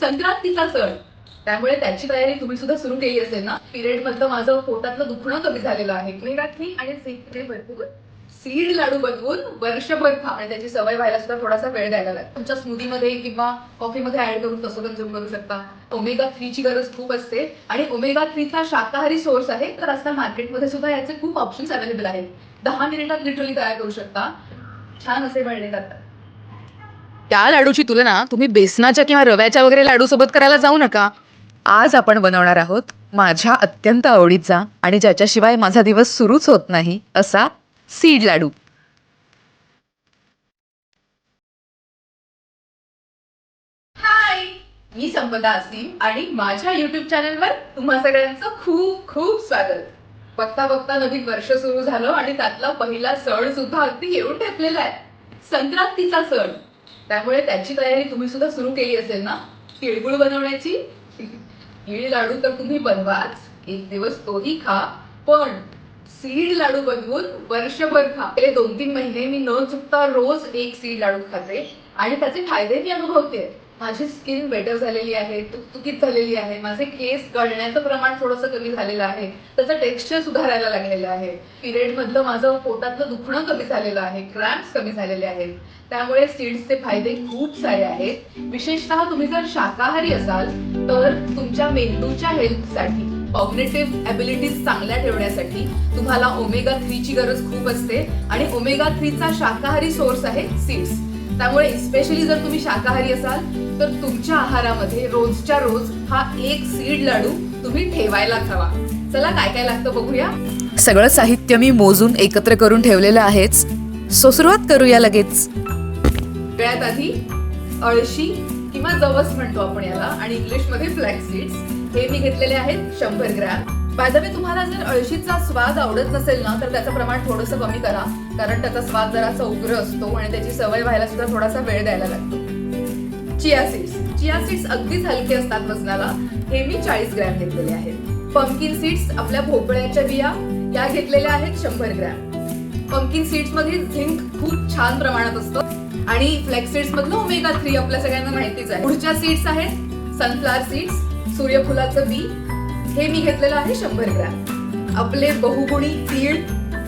संक्रांतीचा सण. त्यामुळे त्याची तयारी तुम्ही सुद्धा सुरू केली असेल ना? पिरियड मधलं माझं पोटातलं दुखणं कमी झालेलं आहे. मेगाथी आणि सीड भरपूर सीड लाडू बनवून वर्षभर खा आणि त्याची सवय व्हायला सुद्धा थोडासा वेळ द्यायला लागतो. तुमच्या स्मूदीमध्ये किंवा कॉफीमध्ये ऍड करून तसं कन्झ्युम करू शकता. ओमेगा थ्रीची गरज खूप असते. आणि ओमेगा थ्रीचा शाकाहारी सोर्स आहे तर आजकाल मार्केटमध्ये सुद्धा याचे खूप ऑप्शन्स अवेलेबल आहेत. दहा मिनिटात लिटरली तयार करू शकता. छान असे बनले जातात त्या लाडूची तुलना तुम्ही बेसनाच्या किंवा रव्याच्या वगैरे लाडू सोबत करायला जाऊ नका. आज आपण बनवणार आहोत माझ्या अत्यंत आवडीचा आणि ज्याच्याशिवाय माझा दिवस सुरूच होत नाही असा सीड लाडू. मी संपदा असीम आणि माझ्या युट्यूब चॅनलवर तुम्हा सगळ्यांचं खूप खूप स्वागत. बघता बघता नवीन वर्ष सुरू झालं आणि त्यातला पहिला सण सुद्धा अगदी येऊन ठेपलेला आहे. संक्रांतीचा सण. त्यामुळे त्याची तयारी तुम्ही सुद्धा सुरू केली असेल ना? तिळगुळ बनवण्याची? तिळ लाडू तर तुम्ही बनवाच. एक दिवस तोही खा. पण सीड लाडू बनवून वर्षभर खा. गेले दोन तीन महिने मी न चुकता रोज एक सीड लाडू खाते. आणि त्याचे फायदे मी अनुभवते. माझी स्किन बेटर झालेली आहे तुकतुकीत झालेली आहे. माझे केस गळण्याचं प्रमाण थोडंसं कमी झालेलं आहे. त्याचं टेक्स्चर सुधारायला लागलेलं आहे. पिरियडमधलं माझं पोटातलं दुखणं कमी झालेलं आहे. क्रॅम्प्स कमी झालेले आहेत. त्यामुळे सीड्सचे फायदे खूप सारे आहेत. विशेषतः तुम्ही जर शाकाहारी असाल तर तुमच्या मेंदूच्या हेल्थसाठी कॉग्नेटिव्ह ॲबिलिटीज चांगल्या ठेवण्यासाठी तुम्हाला ओमेगा थ्रीची गरज खूप असते. आणि ओमेगा थ्रीचा शाकाहारी सोर्स आहे सीड्स त्यामुळे स्पेशली जर तुम्ही शाकाहारी असाल तर तुमच्या आहारामध्ये रोजच्या रोज हा एक सीड लाडू तुम्ही ठेवायलाच हवा. चला काय काय लागतं बघूया. सगळं साहित्य मी मोजून एकत्र करून ठेवलेलं आहेच. सो सुरुवात करूया लगेच. सगळ्यात आधी अळशी किंवा जवस म्हणतो आपण याला आणि इंग्लिशमध्ये फ्लॅक्स सीड्स हे मी घेतलेले आहेत शंभर ग्रॅम. बाय तुम्हाला जर अळशीचा स्वाद आवडत नसेल ना तर त्याचं प्रमाण थोडंसं कमी करा. कारण त्याचा स्वाद जरासा उग्र असतो आणि त्याची सवय व्हायला सुद्धा थोडासा वेळ द्यायला लागतो. Chia seeds. चिया सीड्स अगदीच हलके असतात वजनाला. हे मी चाळीस ग्रॅम घेतलेले आहेत. पंपकिन सीड्स आपल्या भोपळ्याच्या बिया या घेतलेल्या आहेत शंभर ग्रॅम. पंपकिन सीड्समध्ये झिंक खूप छान प्रमाणात असतं. आणि फ्लॅक्स सीड्स मधलं ओमेगा थ्री आपल्या सगळ्यांना माहितीच आहे. पुढच्या सीड्स आहेत सनफ्लावर सीड्स सूर्यफुलाचं बी हे मी घेतलेलं आहे शंभर ग्रॅम. आपले बहुगुणी तीळ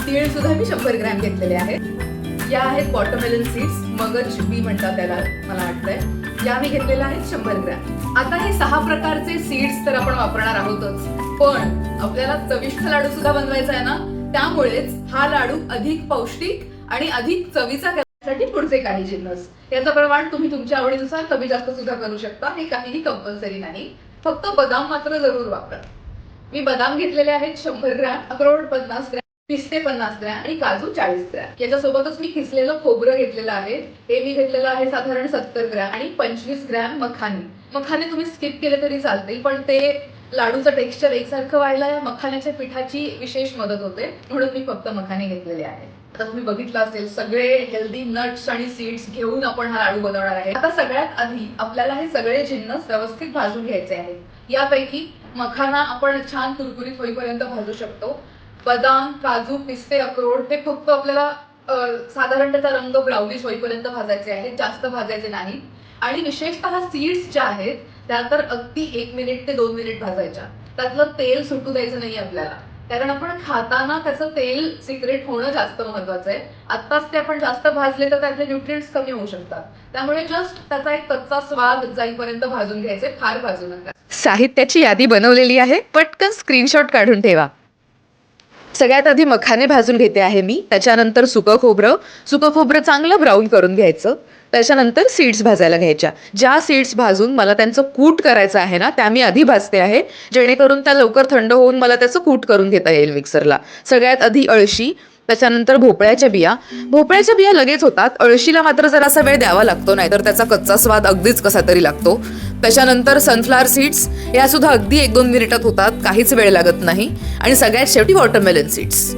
तीळ सुद्धा मी शंभर ग्रॅम घेतलेले आहेत या आहेत वॉटरमेलन सीड्स मगज बी म्हणतात त्याला मला वाटतंय. या मी घेतलेल्या आहेत शंभर ग्रॅम. आता हे सहा प्रकारचे सीड्स तर आपण वापरणार आहोतच. पण आपल्याला चविष्ट लाडू सुद्धा बनवायचा आहे ना त्यामुळेच हा लाडू अधिक पौष्टिक आणि अधिक चवीचा करण्यासाठी पुढचे काही जिन्नस. याचं प्रमाण तुम्ही तुमच्या आवडीनुसार कमी जास्त सुद्धा करू शकता. हे काहीही कंपल्सरी नाही. फक्त बदाम मात्र जरूर वापरा. मी बदाम घेतलेले आहेत शंभर ग्रॅम अक्रोड पन्नास ग्रॅम पिस्ते पन्नास ग्रॅम आणि काजू चाळीस ग्रॅम. याच्यासोबतच मी किसलेलं खोबरं घेतलेलं आहे. हे मी घेतलेलं आहे साधारण सत्तर ग्रॅम आणि पंचवीस ग्रॅम मखाने. मखाने तुम्ही स्किप केले तरी चालतील पण ते लाडूचं टेक्स्चर एकसारखं व्हायला या मखाण्याच्या पिठाची विशेष मदत होते. म्हणून मी फक्त मखाने घेतलेले आहेत. आता तुम्ही बघितलं असेल सगळे हेल्दी नट्स आणि सीड्स घेऊन आपण हा लाडू बनवणार आहे. आता सगळ्यात आधी आपल्याला हे सगळे जिन्नस व्यवस्थित भाजून घ्यायचे आहेत. यापैकी मखाना आपण छान कुरकुरीत होईपर्यंत भाजू शकतो. बदाम काजू पिस्ते अक्रोड हे फक्त आपल्याला साधारण त्याचा रंग ब्राउनिश होईपर्यंत भाजायचे आहेत जास्त भाजायचे नाही. आणि विशेषतः सीड्स ज्या आहेत त्या तर अगदी एक मिनिट ते दोन मिनिट भाजायच्या. त्यातलं तेल सुटू द्यायचं नाही आपल्याला. कारण आपण खाताना त्याचं तेल सिक्रेट होणं जास्त महत्वाचं आहे. आत्ताच ते आपण जास्त भाजले तर त्यातले न्यूट्रिएंट्स कमी होऊ शकतात. त्यामुळे जस्ट त्याचा एक कच्चा स्वाद जाईपर्यंत भाजून घ्यायचे फार भाजू नका. साहित्याची यादी बनवलेली आहे. पटकन स्क्रीनशॉट काढून ठेवा. सगळ्यात आधी मखाने भाजून घेते आहे मी. त्याच्यानंतर सुकं खोबरं. सुकं खोबरं चांगलं ब्राऊन करून घ्यायचं. त्याच्यानंतर सीड्स भाजायला घ्यायच्या. ज्या सीड्स भाजून मला त्यांचं कूट करायचं आहे ना त्या मी आधी भाजते आहे. जेणेकरून त्या लवकर थंड होऊन मला त्याचं कूट करून घेता येईल मिक्सरला सगळ्यात आधी अळशी त्याच्यानंतर भोपळ्याच्या बिया. भोपळ्याच्या बिया लगेच होतात. अळशीला मात्र जरासा वेळ द्यावा लागतो नाहीतर त्याचा कच्चा स्वाद अगदीच कसा तरी लागतो. त्याच्यानंतर सनफ्लावर सीड्स या सुद्धा अगदी एक दोन मिनिटात होतात. काहीच वेळ लागत नाही. आणि सगळ्यात शेवटी वॉटरमेलन सीड्स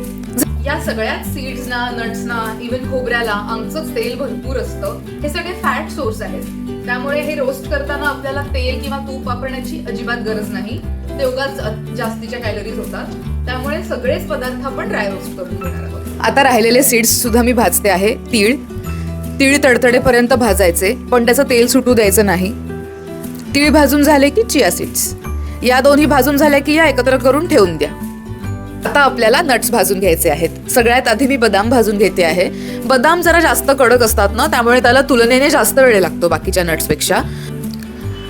या सगळ्या सीड्सना नट्सना इव्हन खोबऱ्याला आमचंच तेल भरपूर असतं. हे सगळे फॅट सोर्स आहेत. त्यामुळे हे रोस्ट करताना आपल्याला तेल किंवा तूप वापरण्याची अजिबात गरज नाही. ते उगाच जास्तीच्या कॅलरीज होतात. त्यामुळे सगळेच पदार्थ आपण ड्राय रोस्ट करून घेणार आहोत. आता राहिलेले सीड्स सुद्धा मी भाजते आहे. तीळ. तीळ तडतडेपर्यंत भाजायचे पण त्याचं तेल सुटू द्यायचं नाही. तीळ भाजून झाले की चिया सीड्स या दोन्ही भाजून झाल्या की या एकत्र करून ठेवून द्या. आता आपल्याला नट्स भाजून घ्यायचे आहेत. सगळ्यात आधी मी बदाम भाजून घेते आहे. बदाम जरा जास्त कडक असतात ना त्यामुळे त्याला तुलनेने जास्त वेळ लागतो बाकीच्या नट्सपेक्षा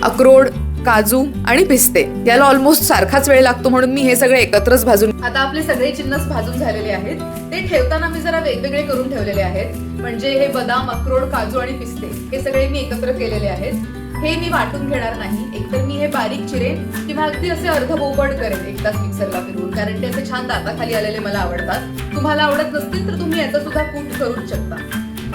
अक्रोड काजू आणि पिस्ते याला ऑलमोस्ट सारखाच वेळ लागतो म्हणून मी हे सगळे एकत्रच भाजून आता आपले सगळे चिन्नस भाजून झालेले आहेत. ते ठेवताना मी जरा वेगवेगळे करून ठेवलेले आहेत. म्हणजे हे बदाम अक्रोड काजू आणि पिस्ते हे सगळे मी एकत्र केलेले आहेत. हे मी वाटून घेणार नाही. एकतर मी हे बारीक चिरेन किंवा अगदी असे अर्धबोबड करेन एकदाच मिक्सरला फिरवून. कारण ते असे छान दाताखाली आलेले मला आवडतात. तुम्हाला आवडत नसतील तर तुम्ही याचा सुद्धा कूट करूच शकता.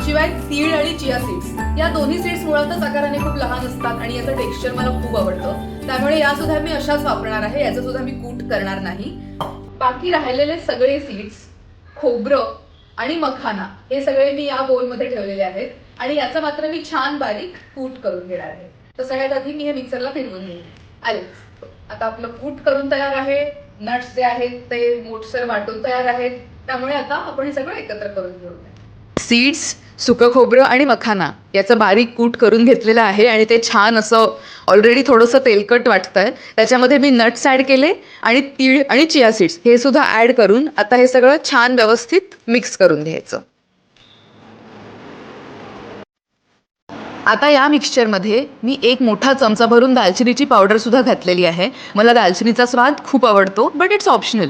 शिवाय तीळ आणि चिया सीड्स या दोन्ही सीड्स मुळातच आकाराने खूप लहान असतात आणि याचं टेक्स्चर मला खूप आवडतं. त्यामुळे या सुद्धा मी अशाच वापरणार आहे. याचा सुद्धा मी कूट करणार नाही. बाकी राहिलेले सगळे सीड्स खोबरं आणि मखाना हे सगळे मी या बोलमध्ये ठेवलेले आहेत. आणि याचं मात्र मी छान बारीक कूट करून घेणार आहे. तर सगळ्यात आधी मी हे मिक्सरला फिरवून घेईन. आले. आता आपलं कूट करून तयार आहे. नट्स जे आहेत ते मोठसर वाटून तयार आहेत. त्यामुळे आता आपण हे सगळं एकत्र करून घेऊया. सीड्स सुकं खोबरं आणि मखाना याचं बारीक कूट करून घेतलेलं आहे आणि ते छान असं ऑलरेडी थोडंसं तेलकट वाटतंय. त्याच्यामध्ये मी नट्स ॲड केले आणि तीळ आणि चिया सीड्स हे सुद्धा ॲड करून आता हे सगळं छान व्यवस्थित मिक्स करून घ्यायचं. आता या मिक्सचरमध्ये मी एक मोठा चमचा भरून दालचिनीची पावडर सुद्धा घातलेली आहे. मला दालचिनीचा स्वाद खूप आवडतो बट इट्स ऑप्शनल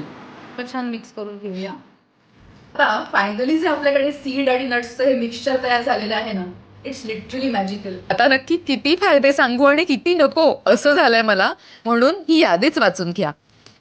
छान मिक्स करून घेऊया. आता फायनली जे आपल्याकडे सीड आणि नट्सचं हे मिक्सचर तयार झालेलं आहे ना इट्स लिटरली मॅजिकल आता नक्की किती फायदे सांगू आणि किती नको असं झालंय मला. म्हणून ही यादीच वाचून घ्या.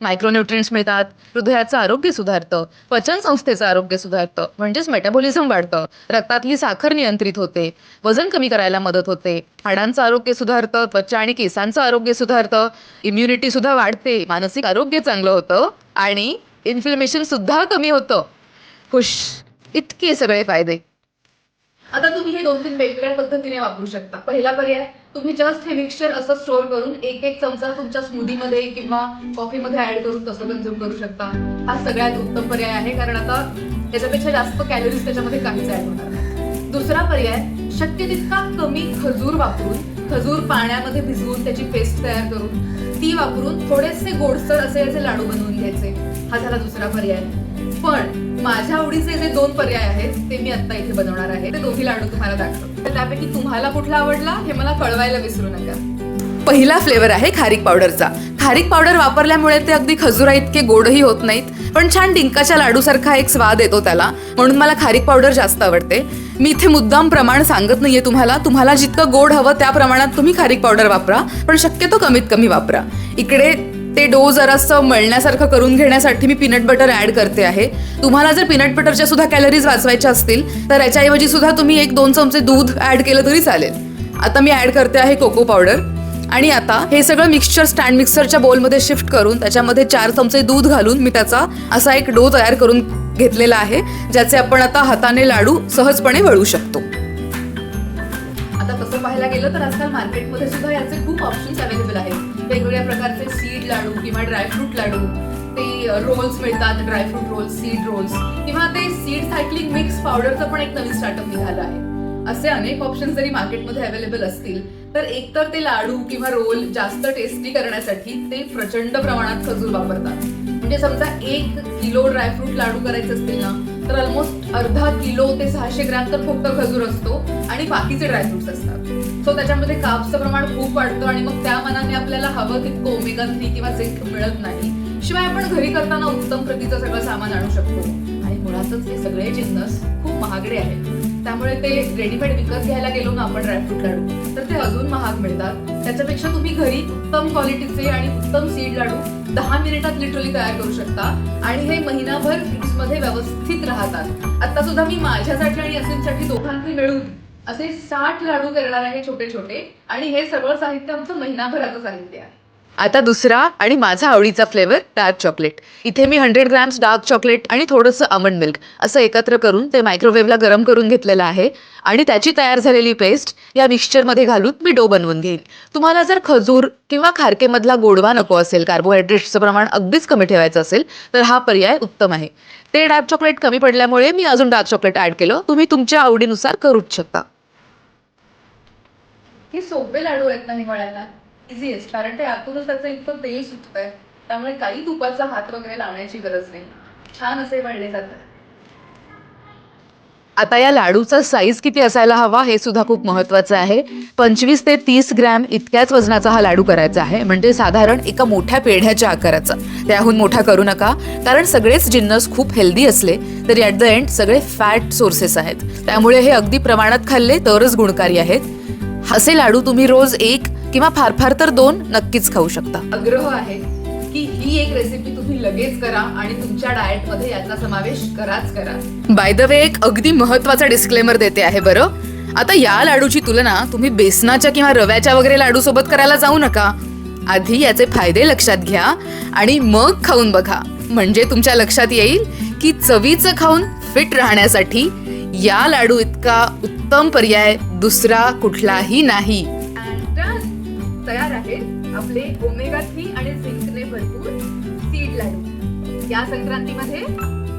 मायक्रोन्युट्रिएंट्स मिळतात हृदयाचं आरोग्य सुधारतं पचन संस्थेचं आरोग्य सुधारतं म्हणजेच मेटाबॉलिझम वाढतं रक्तातली साखर नियंत्रित होते वजन कमी करायला मदत होते हाडांचं आरोग्य सुधारतं त्वचा आणि केसांचं आरोग्य सुधारतं इम्युनिटी सुद्धा वाढते मानसिक आरोग्य चांगलं होतं आणि इन्फ्लमेशन सुद्धा कमी होतं. खुश. इतके सगळे फायदे. आता तुम्ही हे दोन तीन वेगवेगळ्या पद्धतीने वापरू शकता. पहिला पर्याय तुम्ही जस्ट हे मिक्सचर असं स्टोअर करून एक एक चमचा तुमच्या स्मूदीमध्ये किंवा कॉफीमध्ये ऍड करून तसं कन्झ्युम करू शकता. हा सगळ्यात उत्तम पर्याय आहे कारण आता त्याच्यापेक्षा जास्त कॅलरीज त्याच्यामध्ये काहीच ऍड होणार नाही. दुसरा पर्याय शक्य तितका कमी खजूर वापरून खजूर पाण्यामध्ये भिजवून त्याची पेस्ट तयार करून ती वापरून थोडेसे गोडसर असे याचे लाडू बनवून घ्यायचे. हा झाला दुसरा पर्याय. पण माझ्या आवडीचे जे दोन पर्याय आहेत ते मी आता इथे बनवणार आहे. ते दोन्ही लाडू तुम्हाला दाखवतो. तर त्यापैकी तुम्हाला कुठला आवडला हे मला कळवायला विसरू नका. पहिला फ्लेवर आहे खारीक पावडरचा. खारीक पावडर वापरल्यामुळे ते अगदी खजुरा इतके गोडही होत नाहीत पण छान डिंकाच्या लाडूसारखा एक स्वाद येतो त्याला. म्हणून मला खारीक पावडर जास्त आवडते. मी इथे मुद्दाम प्रमाण सांगत नाहीये तुम्हाला. तुम्हाला जितकं गोड हवं त्या प्रमाणात तुम्ही खारीक पावडर वापरा पण शक्यतो कमीत कमी वापरा. इकडे ते डो जरासं मळण्यासारखं करून घेण्यासाठी मी पीनट बटर ऍड करते आहे. तुम्हाला जर पीनट बटरच्या सुद्धा कॅलरीज वाचवायच्या असतील तर याच्याऐवजी सुद्धा तुम्ही एक दोन चमचे दूध ऍड केलं तरी चालेल. आता मी ऍड करते आहे कोको पावडर आणि आता हे सगळं मिक्सचर स्टँड मिक्सरच्या बोलमध्ये शिफ्ट करून त्याच्यामध्ये चार चमचे दूध घालून मी त्याचा असा एक डो तयार करून घेतलेला आहे ज्याचे आपण आता हाताने लाडू सहजपणे वळू शकतो. आता तसं पाहायला गेलं तर आजकाल मार्केटमध्ये सुद्धा याचे खूप ऑप्शन्स अवेलेबल आहेत. वेगवेगळ्या प्रकारचे सीड लाडू किंवा ड्रायफ्रूट लाडू. ते रोल्स मिळतात ड्रायफ्रूट रोल्स सीड रोल्स किंवा ते सीड सायकलिंग मिक्स पावडरचं पण एक नवीन स्टार्टअप निघालं आहे. असे अनेक ऑप्शन जरी मार्केटमध्ये अवेलेबल असतील तर एकतर ते लाडू किंवा रोल जास्त टेस्टी करण्यासाठी ते प्रचंड प्रमाणात खजूर वापरतात. म्हणजे समजा एक किलो ड्रायफ्रूट लाडू करायचे असतील ना तर ऑलमोस्ट अर्धा किलो ते सहाशे ग्रॅम तर फक्त खजूर असतो आणि बाकीचे ड्रायफ्रुट्स असतात. सो त्याच्यामध्ये काप्सचं प्रमाण खूप वाढतं आणि मग त्या मनाने आपल्याला हवं तितकं ओमेगा थ्री किंवा झिंक मिळत नाही. शिवाय आपण घरी करताना उत्तम प्रतीचं सगळं सामान आणू शकतो. आणि मुळातच हे सगळे जिन्नस खूप महागडे आहेत. त्यामुळे ते रेडीमेड विकत घ्यायला गेलो ना आपण ड्रायफ्रूट लाडू तर ते अजून महाग मिळतात. त्याच्यापेक्षा तुम्ही घरी उत्तम क्वालिटीचे आणि उत्तम सीड लाडू दहा मिनिटात लिटरली तयार करू शकता. आणि हे महिनाभर फ्रीजमध्ये व्यवस्थित राहतात. आता सुद्धा मी माझ्यासाठी आणि असेलसाठी दोघांचे मिळून असे साठ लाडू करणार आहे छोटे छोटे. आणि हे सगळं साहित्य आमचं महिनाभराचं साहित्य आहे. आता दुसरा आणि माझा आवडीचा फ्लेवर डार्क चॉकलेट इथे मी हंड्रेड ग्रॅम्स डार्क चॉकलेट आणि थोडंसं आमंड मिल्क असं एकत्र करून ते मायक्रोवेव्हला गरम करून घेतलेलं आहे. आणि त्याची तयार झालेली पेस्ट या मिक्सचरमध्ये घालून मी डो बनवून घेईन. तुम्हाला जर खजूर किंवा खारकेमधला गोडवा नको असेल कार्बोहायड्रेट्सचं प्रमाण अगदीच कमी ठेवायचं असेल तर हा पर्याय उत्तम आहे. ते डार्क चॉकलेट कमी पडल्यामुळे मी अजून डार्क चॉकलेट ॲड केलं. तुम्ही तुमच्या आवडीनुसार करूच शकता. हे सोपे लाडू आहेत ना निवडायला इझीएस्ट कारण ते आतूनच त्याचं इतकं तेल सुटतंय. त्यामुळे काही तुपाचा हात वगैरे लावण्याची गरज नाही. छान असे वळले जातात. आता या लाडूचा साईज किती असायला हवा हे सुद्धा खूप महत्वाचं आहे. पंचवीस ते तीस ग्रॅम इतक्याच वजनाचा हा लाडू करायचा आहे. म्हणजे साधारण एका मोठ्या पेढ्याच्या आकाराचा. त्याहून मोठा करू नका कारण सगळेच जिन्नस खूप हेल्दी असले तरी ॲट द एंड सगळे फॅट सोर्सेस आहेत. त्यामुळे हे अगदी प्रमाणात खाल्ले तरच गुणकारी आहेत. असे लाडू तुम्ही रोज एक किंवा फार फार तर दोन नक्कीच खाऊ शकता. आग्रह आहे की ही एक रेसिपी तुम्ही लगेच करा आणि तुमच्या डाएटमध्ये याचा समावेश कराच करा. बाय द वे एक अगदी महत्त्वाचा डिस्क्लेमर देते आहे बरं. आता या लाडूची तुलना तुम्ही बेसनाच्या किंवा रव्याच्या वगैरे लाडू सोबत करायला जाऊ नका. आधी याचे फायदे लक्षात घ्या आणि मग खाऊन बघा. म्हणजे तुमच्या लक्षात येईल की चवीचं खाऊन फिट राहण्यासाठी या लाडू इतका उत्तम पर्याय दुसरा कुठलाही नाही. तयार आहेत आपले ओमेगा थ्री आणि झिंकने भरपूर सीड लाडू. या संक्रांतीमध्ये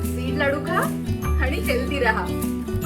सीड लाडू खा आणि हेल्दी राहा.